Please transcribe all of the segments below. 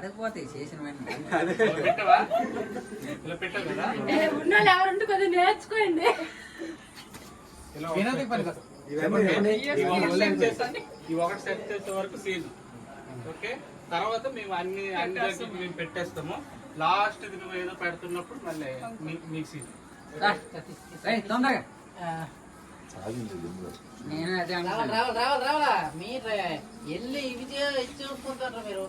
ఆడకపోతాయి చేసిన ఎవరుంటే కొద్దిగా నేర్చుకోండి. ఒకటి సెట్ చేస్తే. ఈ ఒకటి సెట్ చేసే వరకు సీన్ ఓకే తర్వాత మేము అన్ని అన్ని దగ్గరికి మేము పెట్టేస్తాము. లాస్ట్ ఇది నువ్వు ఏదో పెడుతున్నప్పుడు మళ్ళీ మీ- మీ సీన్ తొందరగా. నేను అదే రావాలి. రావాలి రావాలి రావాలా? మీరు. వెళ్ళి ఇవి చూసుకుంటారు మీరు?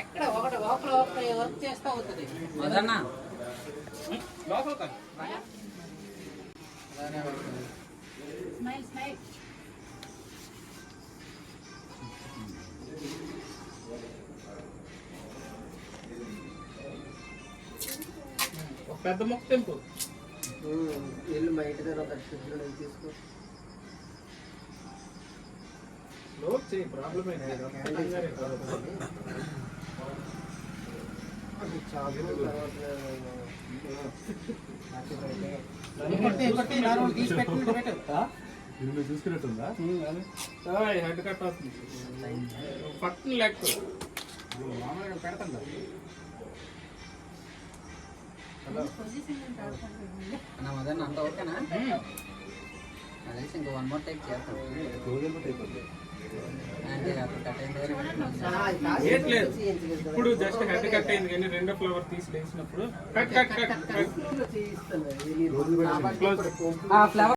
ఎక్కడ ఒకటి ఒకరు ఒకటి వర్క్ చేస్తా అవుతుంది వదన్నా. లోపల కాదు స్మైల్ స్మైల్ ఒక పెద్ద మొక్క తెంపు. ఇల్లు బయట ఒక శుద్ధుడు తీసుకో. లోడ్ చేయి ప్రాబ్లం పెట్టు చూసుకున్నట్టుందా? హెడ్ కట్ అవుతుంది పక్కన లెక్క మామూలుగా పెడతాను కదా. అన్న మదన్ అంత ఓకేనా? తెలిసి ఇంకో వన్ మోర్ టైప్ చేస్తాం. ఇప్పుడు జస్ట్ హెడ్ కట్ అయింది కానీ రెండో ఫ్లవర్ తీసి లేచినప్పుడు కట్ కట్ కట్ కట్ చేయిస్తాను ఆ ఫ్లవర్